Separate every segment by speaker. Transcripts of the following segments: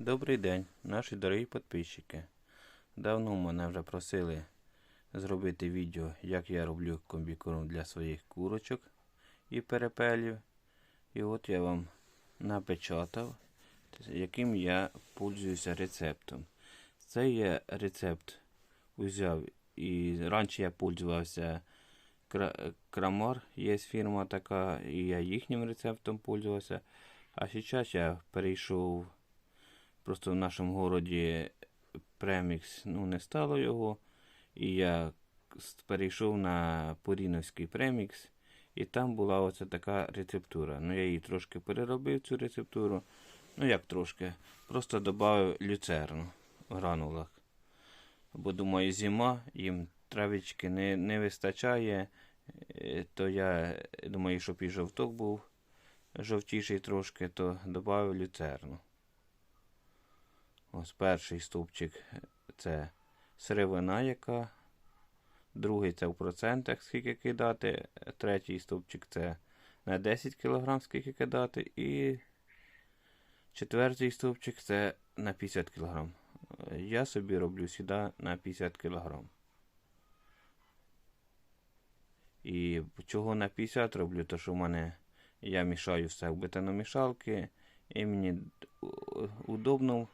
Speaker 1: Добрий день, наші дорогі підписчики. Давно мене вже просили зробити відео, як я роблю комбікорм для своїх курочок і перепелів. І от я вам напечатав, яким я пользуюся рецептом. Це я рецепт взяв і раніше я пользувався Кра- Крамар, є фірма така, і я їхнім рецептом пользувався. А зараз я перейшов Просто в нашому городі премікс ну, не стало його. І я перейшов на Поріновський премікс. І там була оця така рецептура. Ну, я її трошки переробив, цю рецептуру. Ну як трошки. Просто додав люцерну в гранулах. Бо думаю, зима, їм травички не, не вистачає. Е, То я думаю, щоб і жовток був жовтіший трошки, то додав люцерну. Ось перший стовпчик це сировина, яка. Другий це в процентах, скільки кидати. Третій стовпчик це на 10 кг скільки кидати. І четвертий стовпчик це на 50 кг. Я собі роблю сюди на 50 кг. І чого на 50 роблю, то що в мене я мішаю все в бетономішалки, і мені удобно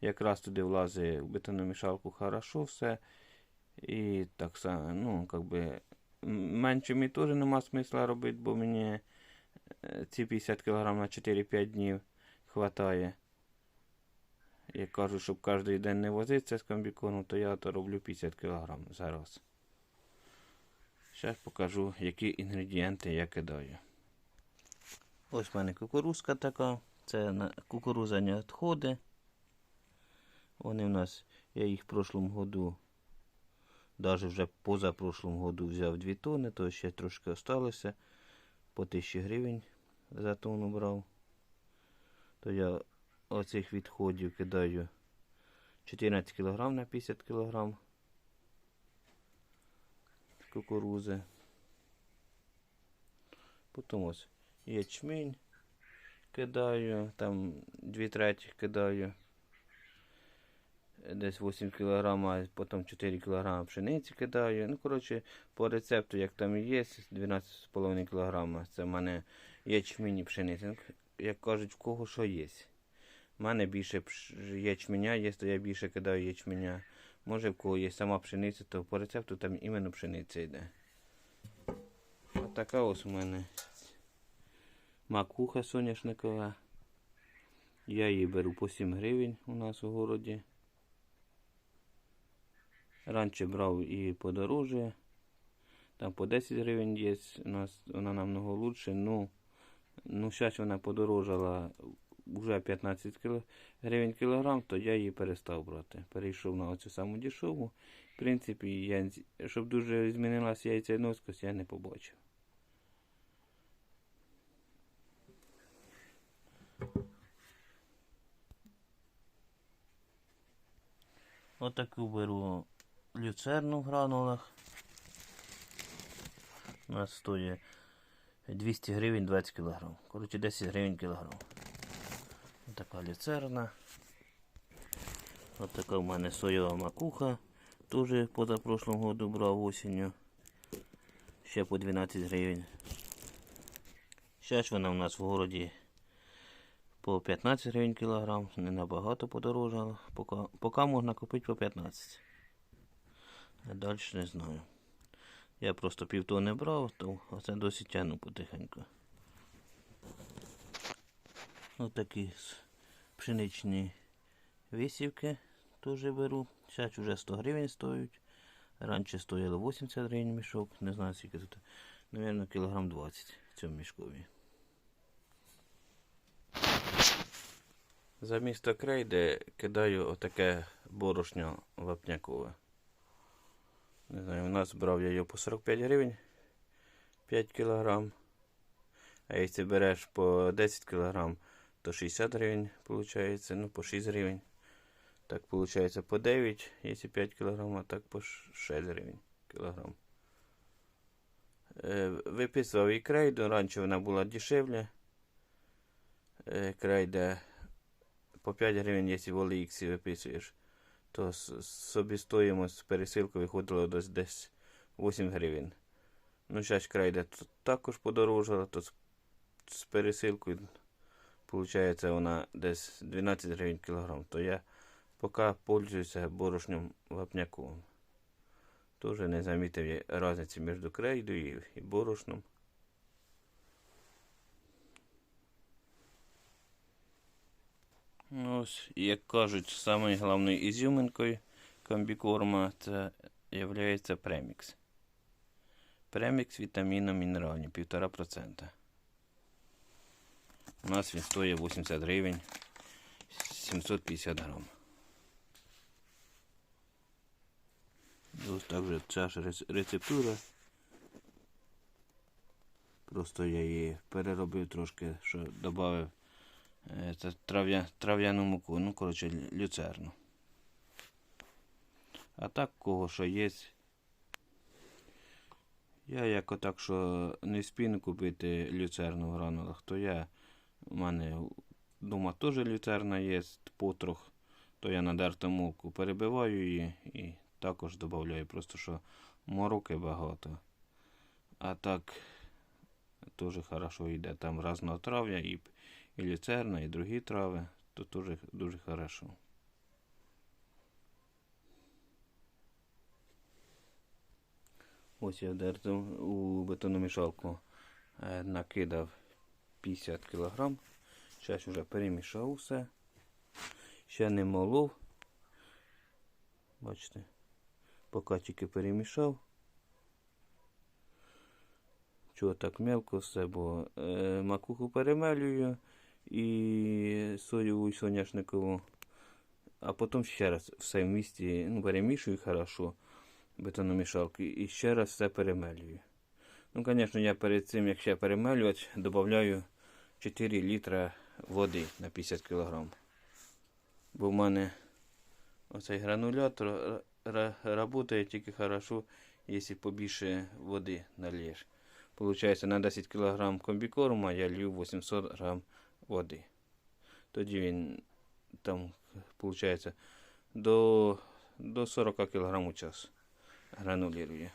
Speaker 1: якраз туди влазить в бетономішалку хорошо все. І так само, ну, как би, менше мені теж нема смисла робити, бо мені е, ці 50 кг на 4-5 днів хватає. Як кажу, щоб кожен день не возитися з комбіконом, то я то роблю 50 кг зараз. Зараз покажу, які інгредієнти я кидаю. Ось в мене кукурузка така. Це на кукурузані відходи. Вони в нас, я їх в прошлому году, навіть вже позапрошлому году взяв 2 тони, то ще трошки осталося. По 1000 гривень за тонну брав. То я оцих відходів кидаю 14 кг на 50 кг кукурузи. Потім ось ячмінь кидаю, там 2 треті кидаю десь 8 кг, а потім 4 кг пшениці кидаю. Ну, коротше, по рецепту, як там є, 12,5 кг. Це в мене ячмінь пшениця. Ну, Як кажуть, в кого що є. У мене більше ячменя є, то я більше кидаю ячменя. Може, в кого є сама пшениця, то по рецепту там іменно пшениця йде. Отака ось у мене макуха соняшникова. Я її беру по 7 гривень у нас у городі. Раніше брав і подороже. Там по 10 гривень є. У нас вона намного лучше. Ну, ну зараз вона подорожала вже 15 кіло, гривень кілограм, то я її перестав брати. Перейшов на оцю саму дешеву. В принципі, я, щоб дуже змінилася яйценоскость, я не побачив. Отаку беру люцерну в гранулах. У нас стоїть 200 гривень 20 кг. Коротше 10 гривень кілограм. Така люцерна. Ось така в мене соєва макуха. Теж позапрошлому году брав осінню. Ще по 12 гривень. Зараз вона у нас в городі по 15 гривень кілограм, не набагато подорожала. Поки, поки можна купити по 15. А далі не знаю. Я просто півтони брав, то оце досить тягну потихеньку. Ось такі с- пшеничні висівки теж беру. Зараз вже 100 гривень стоять. Раніше стояло 80 гривень мішок. Не знаю скільки тут. Навірно, кілограм 20 в цьому мішкові. Замісто крейди кидаю отаке борошно вапнякове. Не знаю, у нас брав я його по 45 гривень 5 кілограм. А якщо береш по 10 кілограм, то 60 гривень виходить, ну по 6 гривень. Так виходить по 9, якщо 5 кілограм, а так по 6 гривень кілограм. Е, виписував і крейду, раніше вона була дешевле. Е, крейда по 5 гривень, якщо в OLX виписуєш, то собі стоїмость з пересилкою виходило десь, десь 8 гривень. Ну, зараз крайде також подорожала, то з, пересилкою, виходить, вона десь 12 гривень кілограм. То я поки пользуюся борошном вапняковим. Тоже не замітив я різниці між крейдою і борошном. Ось, як кажуть, самою головною ізюминкою комбікорма це є премікс. Премікс вітаміно мінеральні 1,5%. У нас він стоїть 80 гривень 750 грам. Ось так же ця ж рецептура. Просто я її переробив трошки, що додав це трав'я, трав'яну муку, ну, коротше, лю- люцерну. А так, кого що є. Я як отак, що не спіну купити люцерну в гранулах, то я у мене вдома теж люцерна є, потрох, то я на дерту муку перебиваю її і також додаю. Просто що мороки багато. А так теж хорошо йде. Там разного трав'я і, і люцерна, і другі трави, то теж дуже хорошо. Ось я дерту у бетономішалку е, накидав 50 кг. Зараз вже перемішав все. Ще не молов. Бачите, поки тільки перемішав. Чого так мелко все, бо е, макуху перемелюю і соєву і соняшникову. А потім ще раз все в місті ну, перемішую хорошо бетономішалки і ще раз все перемелюю. Ну, звісно, я перед цим, як ще перемелювати, додаю 4 літра води на 50 кг. Бо в мене оцей гранулятор працює тільки хорошо, якщо побільше води нальєш. Получається, на 10 кг комбікорму я лью 800 г води. Тоді він там, виходить, до, до 40 кг у час гранулює.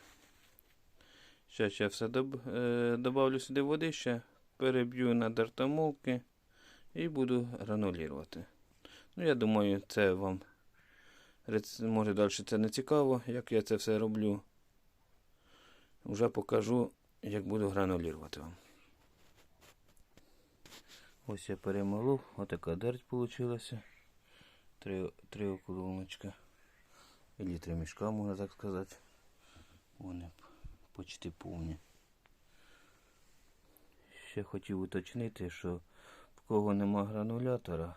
Speaker 1: Зараз я все доб, е, сюди води ще, переб'ю на дартамовки і буду гранулювати. Ну, я думаю, це вам може далі це не цікаво, як я це все роблю. Вже покажу, як буду гранулювати вам. Ось я перемолов, отака дерть вийшла. Три, три околоночка. Или три мішка, можна так сказати. Вони почти повні. Ще хотів уточнити, що в кого нема гранулятора,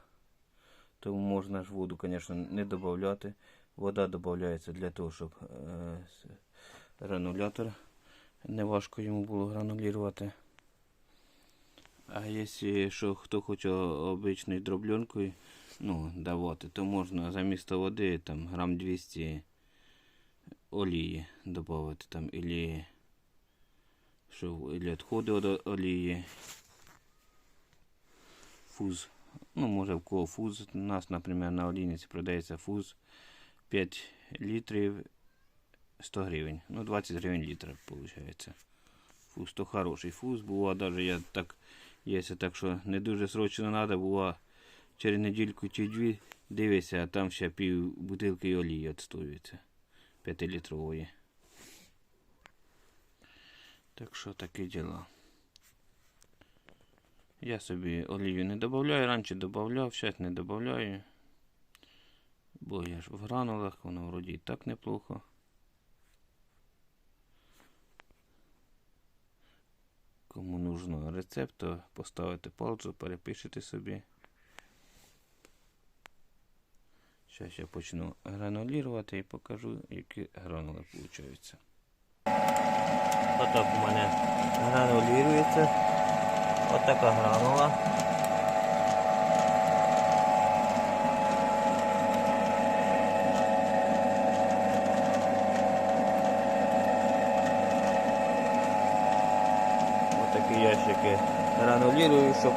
Speaker 1: то можна ж воду, звісно, не додати. Вода додається для того, щоб е, гранулятор не важко йому було гранулювати. А якщо що хто хоче обичною дробленкою ну, давати, то можна замість води там грам 200 олії додати там, ілі, що, ілі відходи від олії. Фуз. Ну, може в кого фуз. У нас, наприклад, на олійниці продається фуз 5 літрів 100 гривень. Ну, 20 гривень літр, виходить. Фуз то хороший фуз. Бува, навіть я так, якщо так, що не дуже срочно треба, бува через недільку чи дві дивишся, а там ще пів бутилки олії відстоюється. 5-літрової. Так що такі діла. Я собі олію не додаю, раніше додавав, зараз не додаю. Бо я ж в гранулах, воно вроді і так неплохо. Кому рецепту поставити паузу, перепишете собі. Зараз я почну гранулювати і покажу, які гранули получаються. Отак у мене гранулюється. Отака гранула. гранулірую, щоб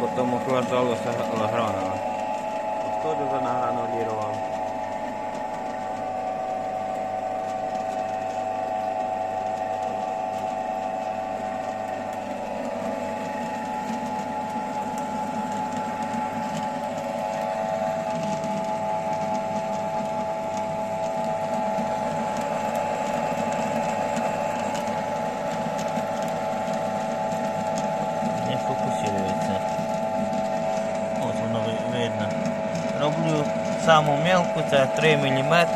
Speaker 1: потім охлаждалося Хто Теж вже награнулірував. Роблю саму мелку, це 3 мм,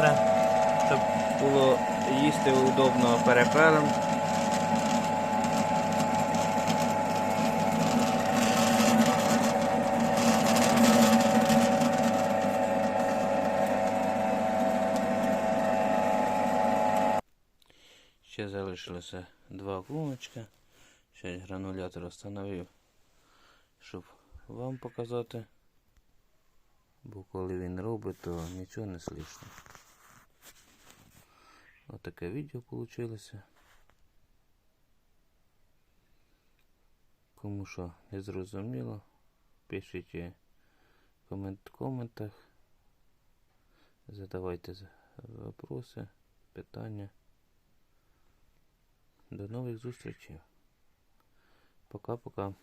Speaker 1: щоб було їсти удобно перепелом. Ще залишилося два клуночка. Ще гранулятор встановив, щоб вам показати. Бо коли він робить, то нічого не слышно. Отаке відео вийшло. Кому що не зрозуміло, пишіть в коментах. Задавайте вопроси, питання. До нових зустрічей. Пока-пока.